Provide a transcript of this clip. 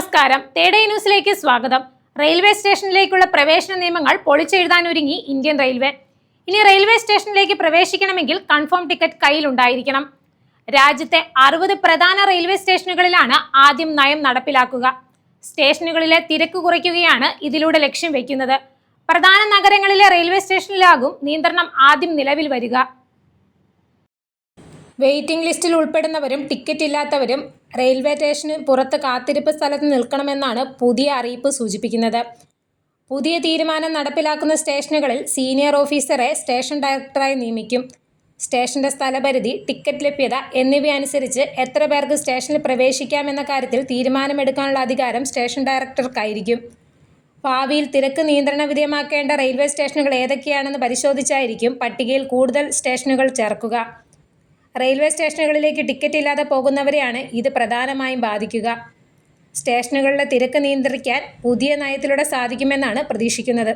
നമസ്കാരം. തേടേ ന്യൂസിലേക്ക് സ്വാഗതം. റെയിൽവേ സ്റ്റേഷനിലേക്കുള്ള പ്രവേശന നിയമങ്ങൾ പൊളിച്ചെഴുതാനൊരുങ്ങി ഇന്ത്യൻ റെയിൽവേ. ഇനി റെയിൽവേ സ്റ്റേഷനിലേക്ക് പ്രവേശിക്കണമെങ്കിൽ കൺഫേം ടിക്കറ്റ് കയ്യിലുണ്ടായിരിക്കണം. രാജ്യത്തെ അറുപത് പ്രധാന റെയിൽവേ സ്റ്റേഷനുകളിലാണ് ആദ്യം നയം നടപ്പിലാക്കുക. സ്റ്റേഷനുകളിലെ തിരക്ക് കുറയ്ക്കുകയാണ് ഇതിലൂടെ ലക്ഷ്യം വയ്ക്കുന്നത് പ്രധാന നഗരങ്ങളിലെ റെയിൽവേ സ്റ്റേഷനിലാകും നിയന്ത്രണം ആദ്യം നിലവിൽ വരിക. വെയിറ്റിംഗ് ലിസ്റ്റിൽ ഉൾപ്പെടുന്നവരും ടിക്കറ്റ് ഇല്ലാത്തവരും റെയിൽവേ സ്റ്റേഷന് പുറത്ത് കാത്തിരിപ്പ് സ്ഥലത്ത് നിൽക്കണമെന്നാണ് പുതിയ അറിയിപ്പ് സൂചിപ്പിക്കുന്നത്. പുതിയ തീരുമാനം നടപ്പിലാക്കുന്ന സ്റ്റേഷനുകളിൽ സീനിയർ ഓഫീസറെ സ്റ്റേഷൻ ഡയറക്ടറായി നിയമിക്കും. സ്റ്റേഷന്റെ സ്ഥലപരിധി ടിക്കറ്റ് ലഭ്യത എന്നിവയനുസരിച്ച് എത്ര പേർക്ക് സ്റ്റേഷനിൽ പ്രവേശിക്കാമെന്ന കാര്യത്തിൽ തീരുമാനമെടുക്കാനുള്ള അധികാരം സ്റ്റേഷൻ ഡയറക്ടർക്കായിരിക്കും. ഭാവിയിൽ തിരക്ക് നിയന്ത്രണ വിധേയമാക്കേണ്ട റെയിൽവേ സ്റ്റേഷനുകൾ ഏതൊക്കെയാണെന്ന് പരിശോധിച്ചായിരിക്കും പട്ടികയിൽ കൂടുതൽ സ്റ്റേഷനുകൾ ചേർക്കുക. റെയിൽവേ സ്റ്റേഷനുകളിലേക്ക് ടിക്കറ്റ് ഇല്ലാതെ പോകുന്നവരെയാണ് ഇത് പ്രധാനമായും ബാധിക്കുക. സ്റ്റേഷനുകളിലെ തിരക്ക് നിയന്ത്രിക്കാൻ പുതിയ നയത്തിലൂടെ സാധിക്കുമെന്നാണ് പ്രതീക്ഷിക്കുന്നത്.